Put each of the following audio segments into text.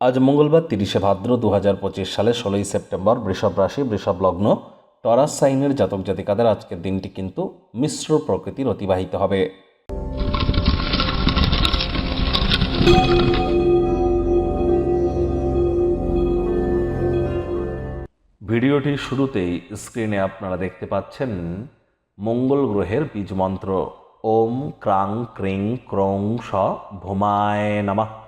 আজ মঙ্গলবার তিরিশে ভাদ্র দু হাজার পঁচিশ সালে ষোলোই সেপ্টেম্বর বৃষভ রাশি, বৃষভ লগ্ন, টরাস সাইনের জাতক জাতিকাদের আজকের দিনটি কিন্তু মিশ্র প্রকৃতির অতিবাহিত হবে। ভিডিওটির শুরুতেই স্ক্রিনে আপনারা দেখতে পাচ্ছেন মঙ্গল গ্রহের বীজ মন্ত্র। ওম ক্রাং ক্রিং ক্রং স ভোমায় নামা।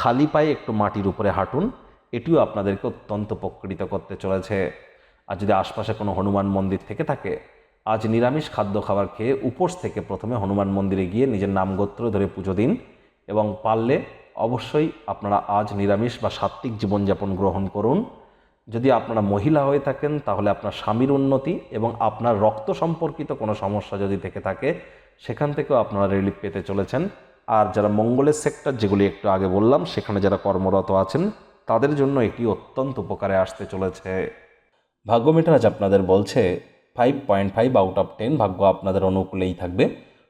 খালি পায়ে একটু মাটির উপরে হাঁটুন। এটিও আপনাদেরকে অত্যন্ত উপকৃত করতে চলেছে। আর যদি আশপাশে কোনো হনুমান মন্দির থেকে থাকে, আজ নিরামিষ খাদ্য খাবার খেয়ে উপোস থেকে প্রথমে হনুমান মন্দিরে গিয়ে নিজের নাম গোত্র ধরে পুজো দিন এবং পারলে অবশ্যই আপনারা আজ নিরামিষ বা সাত্ত্বিক জীবনযাপন গ্রহণ করুন। যদি আপনারা মহিলা হয়ে থাকেন, তাহলে আপনার স্বামীর উন্নতি এবং আপনার রক্ত সম্পর্কিত কোনো সমস্যা যদি থেকে থাকে, সেখান থেকেও আপনারা রিলিফ পেতে চলেছেন। আর যারা মঙ্গলের সেক্টর যেগুলি একটু আগে বললাম, সেখানে যারা কর্মরত আছেন, তাদের জন্য এটি অত্যন্ত উপকারে আসতে চলেছে। ভাগ্য মিটার আজ আপনাদের বলছে five point five out of ten ভাগ্য আপনাদের অনুকূলেই থাকবে।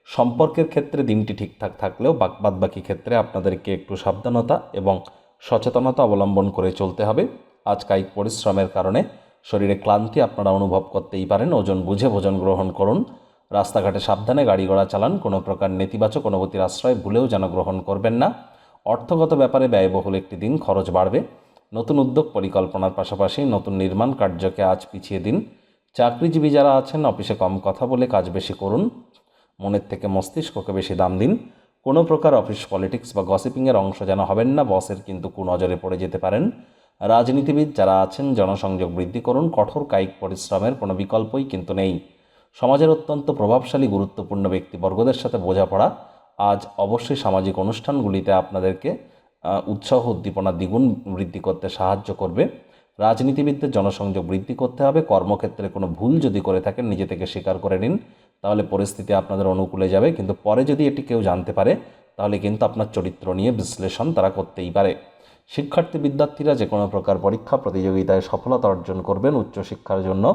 সম্পর্কের ক্ষেত্রে দিনটি ঠিকঠাক থাকলেও বাদ বাকি ক্ষেত্রে আপনাদেরকে একটু সাবধানতা এবং সচেতনতা অবলম্বন করে চলতে হবে। আজ কায়িক পরিশ্রমের কারণে শরীরে ক্লান্তি আপনারা অনুভব করতেই পারেন। ওজন বুঝে ভোজন গ্রহণ করুন। রাস্তাঘাটে সাবধানে গাড়ি ঘোড়া চালান, কোনো প্রকার নেতিবাচক অনুভূতির আশ্রয় ভুলেও যেন গ্রহণ করবেন না। অর্থগত ব্যাপারে ব্যয়বহুল একটি দিন, খরচ বাড়বে। নতুন উদ্যোগ পরিকল্পনার পাশাপাশি নতুন নির্মাণ কার্যকে আজ পিছিয়ে দিন। চাকরিজীবী যারা আছেন, অফিসে কম কথা বলে কাজ বেশি করুন। মনের থেকে মস্তিষ্ককে বেশি দাম দিন। কোনো প্রকার অফিস পলিটিক্স বা গসিপিংয়ের অংশ যেন হবেন না, বসের কিন্তু কুনজরে পড়ে যেতে পারেন। রাজনীতিবিদ যারা আছেন, জনসংযোগ বৃদ্ধি করুন। কঠোর কায়িক পরিশ্রমের কোনো বিকল্পই কিন্তু নেই। সমাজের অত্যন্ত প্রভাবশালী, গুরুত্বপূর্ণ ব্যক্তিবর্গদের সাথে বোঝাপড়া। আজ অবশ্যই সামাজিক অনুষ্ঠানগুলিতে আপনাদেরকে উৎসাহ, উদ্দীপনা, দ্বিগুণ বৃদ্ধি করতে সাহায্য করবে। রাজনীতিবিদদের জনসংযোগ বৃদ্ধি করতে হবে। কর্মক্ষেত্রে কোনো ভুল যদি করে থাকেন, নিজে থেকে স্বীকার করে নিন। তাহলে পরিস্থিতি আপনাদের অনুকূলে যাবে। কিন্তু পরে যদি এটি কেউ জানতে পারে, তাহলে কিন্তু আপনার চরিত্র নিয়ে বিশ্লেষণ তারা করতেই পারে। শিক্ষার্থী বিদ্যার্থীরা যে কোনো প্রকার পরীক্ষা, প্রতিযোগিতায় সফলতা অর্জন করবেন উচ্চশিক্ষার জন্য।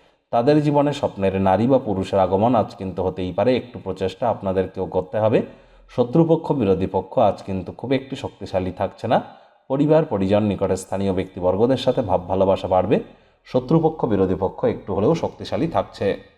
তাদের জীবনে স্বপ্নের নারী বা পুরুষের আগমন আজ কিন্তু হতেই পারে। একটু প্রচেষ্টা আপনাদেরকেও করতে হবে। শত্রুপক্ষ, বিরোধী পক্ষ আজ কিন্তু খুব একটি শক্তিশালী থাকছে না। পরিবার, পরিজন, নিকটে স্থানীয় ব্যক্তিবর্গদের সাথে ভাব ভালোবাসা বাড়বে। শত্রুপক্ষ, বিরোধী পক্ষ একটু হলেও শক্তিশালী থাকছে।